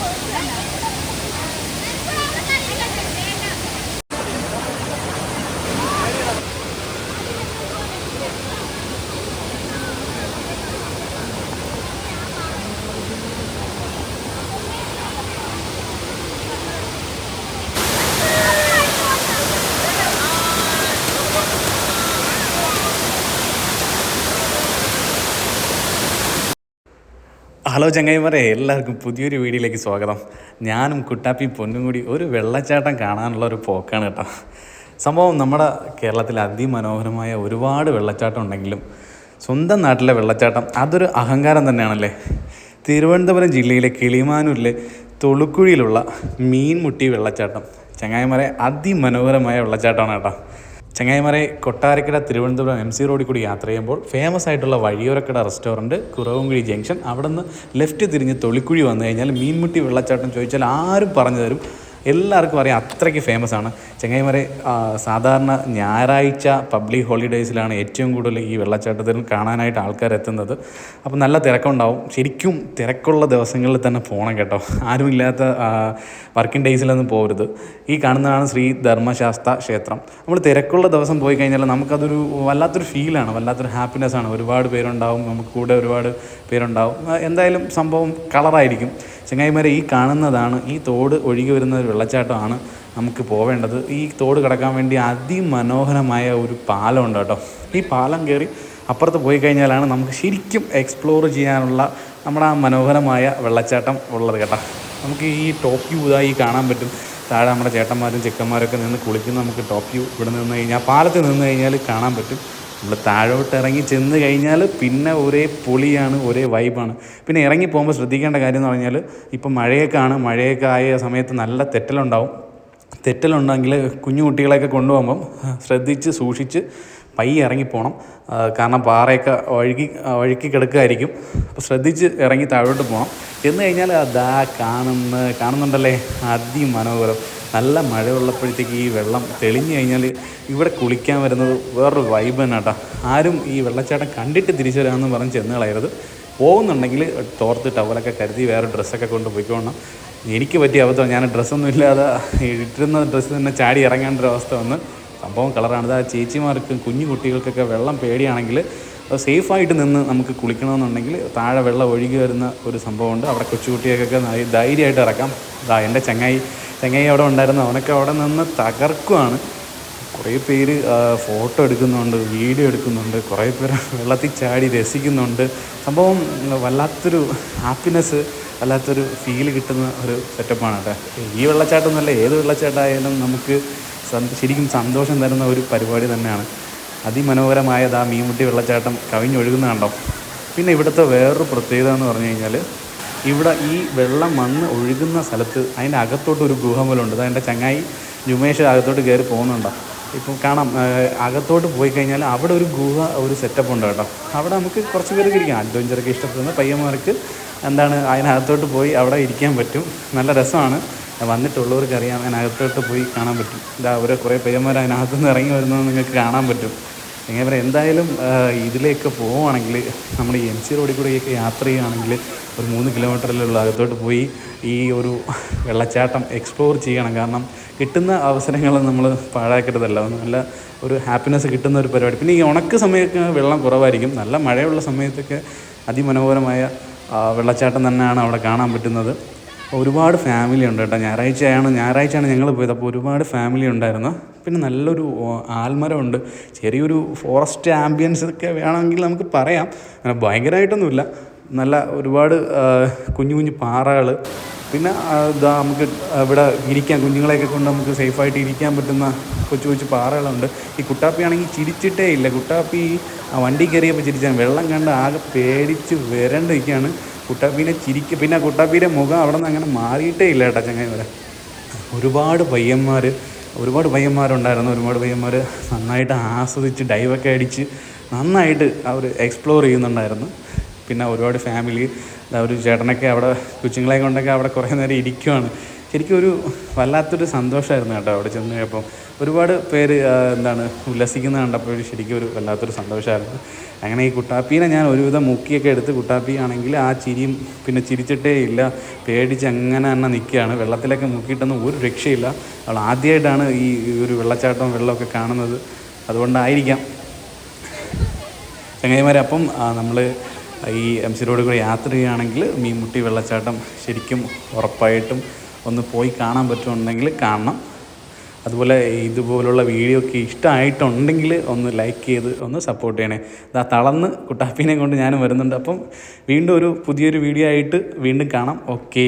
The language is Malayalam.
Oh, yeah. ഹലോ ചങ്ങായിമാരെ എല്ലാവർക്കും പുതിയൊരു വീഡിയോയിലേക്ക് സ്വാഗതം. ഞാനും കുട്ടാപ്പി പൊന്നും കൂടി ഒരു വെള്ളച്ചാട്ടം കാണാനുള്ള ഒരു പോക്കാണ് കേട്ടോ. സംഭവം നമ്മുടെ കേരളത്തിൽ അതിമനോഹരമായ ഒരുപാട് വെള്ളച്ചാട്ടം ഉണ്ടെങ്കിലും സ്വന്തം നാട്ടിലെ വെള്ളച്ചാട്ടം അതൊരു അഹങ്കാരം തന്നെയാണല്ലേ? തിരുവനന്തപുരം ജില്ലയിലെ കിളിമാനൂരിലെ തൊളുക്കുഴിയിലുള്ള മീൻമുട്ടി വെള്ളച്ചാട്ടം. ചങ്ങായിമാരെ അതിമനോഹരമായ വെള്ളച്ചാട്ടമാണ് കേട്ടോ. ചങ്ങായിമാരെ കൊട്ടാരക്കര തിരുവനന്തപുരം എം സി റോഡിൽ കൂടി യാത്ര ചെയ്യുമ്പോൾ ഫേമസ് ആയിട്ടുള്ള വഴിയോരക്കട റെസ്റ്റോറന്റ് കുറവുംകുഴി ജംഗ്ഷൻ അവിടെ നിന്ന് ലെഫ്റ്റ് തിരിഞ്ഞ് തൊളിക്കുഴി വന്നു കഴിഞ്ഞാൽ മീൻമുട്ടി വെള്ളച്ചാട്ടം ചോദിച്ചാൽ ആരും പറഞ്ഞു തരും. എല്ലാവർക്കും അറിയാം അത്രയ്ക്ക് ഫേമസ് ആണ്. ചങ്ങായിമാരെ സാധാരണ ഞായറാഴ്ച പബ്ലിക് ഹോളിഡേയ്സിലാണ് ഏറ്റവും കൂടുതൽ ഈ വെള്ളച്ചാട്ടത്തിൽ കാണാനായിട്ട് ആൾക്കാർ എത്തുന്നത്. അപ്പോൾ നല്ല തിരക്കുണ്ടാവും. ശരിക്കും തിരക്കുള്ള ദിവസങ്ങളിൽ തന്നെ പോകണം കേട്ടോ. ആരുമില്ലാത്ത വർക്കിംഗ് ഡേയ്സിലൊന്നും പോകരുത് ഈ കാണുന്നതാണ് ശ്രീ ധർമ്മശാസ്ത്ര ക്ഷേത്രം. നമ്മൾ തിരക്കുള്ള ദിവസം പോയി കഴിഞ്ഞാൽ നമുക്കതൊരു വല്ലാത്തൊരു ഫീലാണ് വല്ലാത്തൊരു ഹാപ്പിനെസ്സാണ് ഒരുപാട് പേരുണ്ടാവും നമുക്ക് കൂടെ ഒരുപാട് പേരുണ്ടാവും. എന്തായാലും സംഭവം കളറായിരിക്കും ചങ്ങായിമാരെ ഈ കാണുന്നതാണ് ഈ തോട് ഒഴുകി വരുന്ന ഒരു വെള്ളച്ചാട്ടമാണ് നമുക്ക് പോവേണ്ടത്. ഈ തോട് കടക്കാൻ വേണ്ടി അതിമനോഹരമായ ഒരു പാലമുണ്ട് കേട്ടോ. ഈ പാലം കയറി അപ്പുറത്ത് പോയി കഴിഞ്ഞാലാണ് നമുക്ക് ശരിക്കും എക്സ്പ്ലോർ ചെയ്യാനുള്ള നമ്മുടെ ആ മനോഹരമായ വെള്ളച്ചാട്ടം ഉള്ളത് കേട്ടോ. നമുക്ക് ഈ ടോപ്പ് വ്യൂ ഇതായി കാണാൻ പറ്റും. താഴെ നമ്മുടെ ചേട്ടന്മാരും ചെക്കന്മാരൊക്കെ നിന്ന് കുളിക്കുന്ന. നമുക്ക് ടോപ്പ് വ്യൂ ഇവിടെ നിന്ന് കഴിഞ്ഞാൽ പാലത്തിൽ നിന്ന് കഴിഞ്ഞാൽ കാണാൻ പറ്റും. നമ്മൾ താഴോട്ട് ഇറങ്ങി ചെന്ന് കഴിഞ്ഞാൽ പിന്നെ ഒരേ പൊളിയാണ് ഒരേ വൈബാണ്. പിന്നെ ഇറങ്ങി പോകുമ്പോൾ ശ്രദ്ധിക്കേണ്ട കാര്യം എന്ന് പറഞ്ഞാൽ ഇപ്പം മഴയൊക്കെ ആണ് മഴയൊക്കെ ആയ സമയത്ത് നല്ല തെറ്റലുണ്ടാവും. തെറ്റലുണ്ടെങ്കിൽ കുഞ്ഞു കുട്ടികളെയൊക്കെ കൊണ്ടുപോകുമ്പം ശ്രദ്ധിച്ച് സൂക്ഷിച്ച് പയ്യെ ഇറങ്ങിപ്പോണം കാരണം പാറയൊക്കെ ഒഴുകി ഒഴുക്കി കിടക്കുമായിരിക്കും അപ്പോൾ ശ്രദ്ധിച്ച് ഇറങ്ങി താഴോട്ട് പോകണം എന്ന് കഴിഞ്ഞാൽ അതാ കാണുന്ന കാണുന്നുണ്ടല്ലേ? അതിമനോഹരം നല്ല മഴയുള്ളപ്പോഴത്തേക്ക് ഈ വെള്ളം തെളിഞ്ഞു കഴിഞ്ഞാൽ ഇവിടെ കുളിക്കാൻ വരുന്നത് വേറൊരു വൈബ് തന്നെ കേട്ടോ ആരും ഈ വെള്ളച്ചാട്ടം കണ്ടിട്ട് തിരിച്ചു വരാമെന്ന് പറഞ്ഞ് ചെന്ന് കളയരുത്. പോകുന്നുണ്ടെങ്കിൽ തോർത്ത് ടവലൊക്കെ കരുതി വേറെ ഡ്രസ്സൊക്കെ കൊണ്ട് പോയിക്കോണം. എനിക്ക് പറ്റിയ അബദ്ധം ഞാൻ ഡ്രസ്സൊന്നും ഇല്ലാതെ ഇട്ടിരുന്ന ഡ്രസ്സ് തന്നെ ചാടി ഇറങ്ങേണ്ട ഒരു അവസ്ഥ വന്ന് സംഭവം കളറാണ് ആ ചേച്ചിമാർക്കും കുഞ്ഞു കുട്ടികൾക്കൊക്കെ വെള്ളം പേടിയാണെങ്കിൽ സേഫായിട്ട് നിന്ന് നമുക്ക് കുളിക്കണമെന്നുണ്ടെങ്കിൽ താഴെ വെള്ളം ഒഴുകി വരുന്ന ഒരു സംഭവമുണ്ട്. അവിടെ കൊച്ചുകുട്ടികൾക്കൊക്കെ ധൈര്യമായിട്ട് ഇറക്കാം. എന്റെ ചങ്ങായി ചങ്ങായി അവിടെ ഉണ്ടായിരുന്നു. അവനൊക്കെ അവിടെ നിന്ന് തകർക്കുവാണ്. കുറേ പേര് ഫോട്ടോ എടുക്കുന്നുണ്ട് വീഡിയോ എടുക്കുന്നുണ്ട് കുറേ പേര് വെള്ളത്തിൽ ചാടി രസിക്കുന്നുണ്ട്. സംഭവം വല്ലാത്തൊരു ഹാപ്പിനെസ് വല്ലാത്തൊരു ഫീൽ കിട്ടുന്ന ഒരു സെറ്റപ്പാണ് കേട്ടോ. ഈ വെള്ളച്ചാട്ടം എന്നല്ല ഏത് വെള്ളച്ചാട്ടമായാലും നമുക്ക് ശരിക്കും സന്തോഷം തരുന്ന ഒരു പരിപാടി തന്നെയാണ്. അതിമനോഹരമായത് ആ മീൻമുട്ടി വെള്ളച്ചാട്ടം കവിഞ്ഞൊഴുകുന്ന കണ്ടോ? പിന്നെ ഇവിടുത്തെ വേറൊരു പ്രത്യേകത എന്ന് പറഞ്ഞു കഴിഞ്ഞാൽ ഇവിടെ ഈ വെള്ളം വന്ന് ഒഴുകുന്ന സ്ഥലത്ത് അതിന്റെ അകത്തോട്ട് ഒരു ഗുഹ പോലെ ഉണ്ട് അതിന്റെ ചങ്ങായി ജുമേഷ് അകത്തോട്ട് കയറി പോകുന്നുണ്ടോ? ഇപ്പം കാണാം. അകത്തോട്ട് പോയി കഴിഞ്ഞാൽ അവിടെ ഒരു ഗുഹ ഒരു സെറ്റപ്പ് ഉണ്ട് കേട്ടോ. അവിടെ നമുക്ക് കുറച്ച് പേർക്ക് ഇരിക്കാം. അഡ്വഞ്ചറൊക്കെ ഇഷ്ടപ്പെടുന്ന പയ്യന്മാർക്ക് എന്താണ് അതിനകത്തോട്ട് പോയി അവിടെ ഇരിക്കാൻ പറ്റും. നല്ല രസമാണ്. വന്നിട്ടുള്ളവർക്ക് അറിയാം അതിനകത്തോട്ട് പോയി കാണാൻ പറ്റും. ഇതാ അവരെ കുറേ പയ്യന്മാർ അതിനകത്തുനിന്ന് ഇറങ്ങി വരുന്നത് നിങ്ങൾക്ക് കാണാൻ പറ്റും. എങ്ങനെ പറയാം എന്തായാലും ഇതിലേക്ക് പോവുകയാണെങ്കിൽ നമ്മൾ ഈ എം സി റോഡിൽ കൂടെയൊക്കെ യാത്ര ചെയ്യുകയാണെങ്കിൽ ഒരു മൂന്ന് കിലോമീറ്ററിലുള്ള അകത്തോട്ട് പോയി ഈ ഒരു വെള്ളച്ചാട്ടം എക്സ്പ്ലോർ ചെയ്യണം. കാരണം കിട്ടുന്ന അവസരങ്ങൾ നമ്മൾ പാഴാക്കരുതല്ല. നല്ല ഒരു ഹാപ്പിനെസ് കിട്ടുന്ന ഒരു പരിപാടി. പിന്നെ ഈ ഉണക്ക് സമയത്ത് വെള്ളം കുറവായിരിക്കും. നല്ല മഴയുള്ള സമയത്തൊക്കെ അതിമനോഹരമായ വെള്ളച്ചാട്ടം തന്നെയാണ് അവിടെ കാണാൻ പറ്റുന്നത്. ഒരുപാട് ഫാമിലി ഉണ്ട് കേട്ടോ. ഞായറാഴ്ചയാണ് ഞായറാഴ്ചയാണ് ഞങ്ങൾ പോയത്. അപ്പോൾ ഒരുപാട് ഫാമിലി ഉണ്ടായിരുന്നു. പിന്നെ നല്ലൊരു ആൽമരമുണ്ട്. ചെറിയൊരു ഫോറസ്റ്റ് ആംബിയൻസ് ഒക്കെ വേണമെങ്കിൽ നമുക്ക് പറയാം. അങ്ങനെ ഭയങ്കരമായിട്ടൊന്നുമില്ല. നല്ല ഒരുപാട് കുഞ്ഞു കുഞ്ഞു പാറകൾ പിന്നെ ഇതാ നമുക്ക് ഇവിടെ ഇരിക്കാൻ കുഞ്ഞുങ്ങളെയൊക്കെ കൊണ്ട് നമുക്ക് സേഫായിട്ട് ഇരിക്കാൻ പറ്റുന്ന കൊച്ചു കൊച്ചു പാറകളുണ്ട്. ഈ കുട്ടാപ്പി ആണെങ്കിൽ ചിരിച്ചിട്ടേ ഇല്ല. കുട്ടാപ്പി ആ വണ്ടി കയറിയപ്പോൾ ചിരിച്ചാൽ വെള്ളം കണ്ട് ആകെ പേടിച്ച് വരണ്ടിരിക്കുകയാണ് കുട്ടാപ്പീനെ ചിരിക്ക പിന്നെ കുട്ടാപ്പീന്റെ മുഖം അവിടെ നിന്ന് അങ്ങനെ മാറിയിട്ടേ ഇല്ല കേട്ടോ ചങ്ങായി വരെ ഒരുപാട് പയ്യന്മാർ ഒരുപാട് പയ്യന്മാരുണ്ടായിരുന്നു. ഒരുപാട് പയ്യന്മാർ നന്നായിട്ട് ആസ്വദിച്ച് ഡൈവൊക്കെ അടിച്ച് നന്നായിട്ട് അവർ എക്സ്പ്ലോർ ചെയ്യുന്നുണ്ടായിരുന്നു. പിന്നെ ഒരുപാട് ഫാമിലി ഒരു ചേട്ടനൊക്കെ അവിടെ കൊച്ചുങ്ങളെ കൊണ്ടൊക്കെ അവിടെ കുറേ നേരം ഇരിക്കുവാണ്. ശരിക്കും ഒരു വല്ലാത്തൊരു സന്തോഷമായിരുന്നു കേട്ടോ അവിടെ ചെന്ന് കഴിഞ്ഞപ്പം ഒരുപാട് പേര് എന്താണ് ഉല്ലസിക്കുന്നത് കണ്ടപ്പോൾ ശരിക്കും ഒരു വല്ലാത്തൊരു സന്തോഷമായിരുന്നു അങ്ങനെ ഈ കുട്ടാപ്പീനെ ഞാൻ ഒരുവിധം മുക്കിയൊക്കെ എടുത്ത് കുട്ടാപ്പി ആണെങ്കിൽ ആ ചിരിയും പിന്നെ ചിരിച്ചിട്ടേ ഇല്ല. പേടിച്ച് അങ്ങനെ തന്നെ നിൽക്കുകയാണ്. വെള്ളത്തിലൊക്കെ മുക്കിയിട്ടൊന്നും ഒരു രക്ഷയില്ല. അവൾ ആദ്യമായിട്ടാണ് ഈ ഒരു വെള്ളച്ചാട്ടവും വെള്ളമൊക്കെ കാണുന്നത്. അതുകൊണ്ടായിരിക്കാം. ചങ്ങായിമാരെ അപ്പം നമ്മൾ ഈ എം സി റോഡിൽ കൂടെ യാത്ര ചെയ്യുകയാണെങ്കിൽ മീൻമുട്ടി വെള്ളച്ചാട്ടം ശരിക്കും ഉറപ്പായിട്ടും ഒന്ന് പോയി കാണാൻ പറ്റുന്നുണ്ടെങ്കിൽ കാണണം. അതുപോലെ ഇതുപോലുള്ള വീഡിയോ ഒക്കെ ഇഷ്ടമായിട്ടുണ്ടെങ്കിൽ ഒന്ന് ലൈക്ക് ചെയ്ത് ഒന്ന് സപ്പോർട്ട് ചെയ്യണേ. ഇതാ തളർന്ന് കുട്ടാപ്പീനെ കൊണ്ട് ഞാനും വരുന്നുണ്ട്. അപ്പം വീണ്ടും ഒരു പുതിയൊരു വീഡിയോ ആയിട്ട് വീണ്ടും കാണാം. ഓക്കെ